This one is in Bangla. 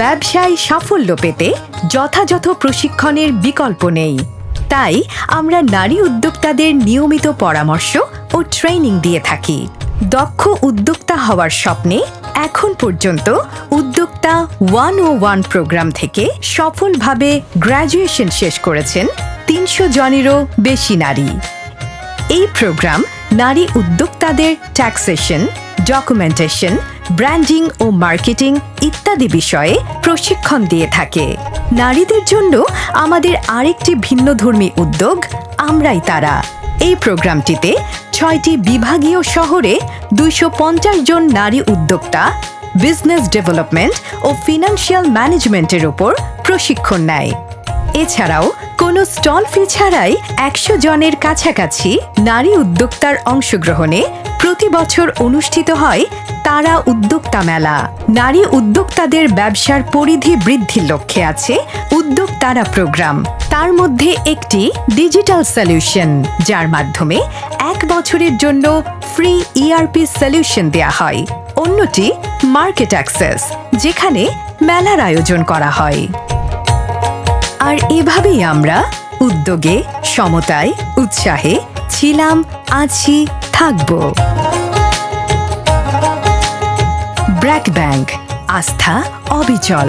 ব্যবসায় সাফল্য পেতে যথাযথ প্রশিক্ষণের বিকল্প নেই। তাই আমরা নারী উদ্যোক্তাদের নিয়মিত পরামর্শ ও ট্রেনিং দিয়ে থাকি। দক্ষ উদ্যোক্তা হওয়ার স্বপ্নে এখন পর্যন্ত উদ্যোক্তা ওয়ান ও ওয়ান প্রোগ্রাম থেকে সফলভাবে গ্র্যাজুয়েশন শেষ করেছেন তিনশো জনেরও বেশি নারী। এই প্রোগ্রাম নারী উদ্যোক্তাদের ট্যাক্সেশন ডকুমেন্টেশন ব্র্যান্ডিং ও মার্কেটিং ইত্যাদি বিষয়ে প্রশিক্ষণ দিয়ে থাকে। নারীদের জন্য আমাদের আরেকটি ভিন্নধর্মী উদ্যোগ আমরাই তারা। এই প্রোগ্রামটিতে ছয়টি বিভাগীয় শহরে দুইশো পঞ্চাশ জন নারী উদ্যোক্তা বিজনেস ডেভেলপমেন্ট ও ফিনান্সিয়াল ম্যানেজমেন্টের ওপর প্রশিক্ষণ নেয়। এছাড়াও কোনো স্টল ফি ছাড়াই একশো জনের কাছাকাছি নারী উদ্যোক্তার অংশগ্রহণে প্রতি বছর অনুষ্ঠিত হয় তারা উদ্যোক্তা মেলা। নারী উদ্যোক্তাদের ব্যবসার পরিধি বৃদ্ধির লক্ষ্যে আছে উদ্যোক্তারা প্রোগ্রাম। তার মধ্যে একটি ডিজিটাল সলিউশন, যার মাধ্যমে এক বছরের জন্য ফ্রি ইআরপি সলিউশন দেয়া হয়। অন্যটি মার্কেট অ্যাক্সেস, যেখানে মেলার আয়োজন করা হয়। আর এভাবেই আমরা উদ্যোগে সমতায় উৎসাহে ছিলাম আছি থাকব। ব্র্যাক ব্যাংক আস্থা অবিচল।